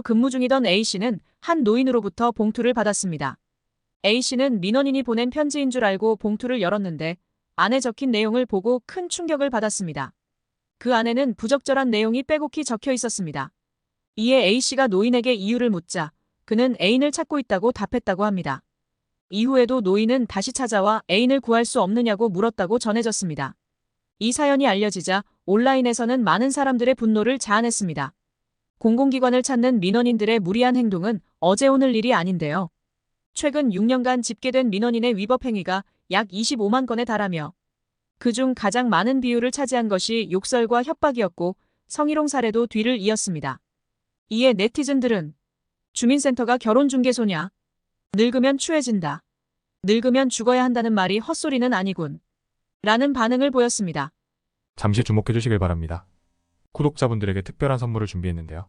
근무 중이던 A씨는 한 노인으로부터 봉투를 받았습니다. A씨는 민원인이 보낸 편지인 줄 알고 봉투를 열었는데 안에 적힌 내용을 보고 큰 충격을 받았습니다. 그 안에는 부적절한 내용이 빼곡히 적혀 있었습니다. 이에 A씨가 노인에게 이유를 묻자 그는 애인을 찾고 있다고 답했다고 합니다. 이후에도 노인은 다시 찾아와 애인을 구할 수 없느냐고 물었다고 전해졌습니다. 이 사연이 알려지자 온라인에서는 많은 사람들의 분노를 자아냈습니다. 공공기관을 찾는 민원인들의 무리한 행동은 어제 오늘 일이 아닌데요. 최근 6년간 집계된 민원인의 위법 행위가 약 25만 건에 달하며 그중 가장 많은 비율을 차지한 것이 욕설과 협박이었고 성희롱 사례도 뒤를 이었습니다. 이에 네티즌들은 주민센터가 결혼중개소냐? 늙으면 추해진다. 늙으면 죽어야 한다는 말이 헛소리는 아니군. 라는 반응을 보였습니다. 잠시 주목해 주시길 바랍니다. 구독자분들에게 특별한 선물을 준비했는데요.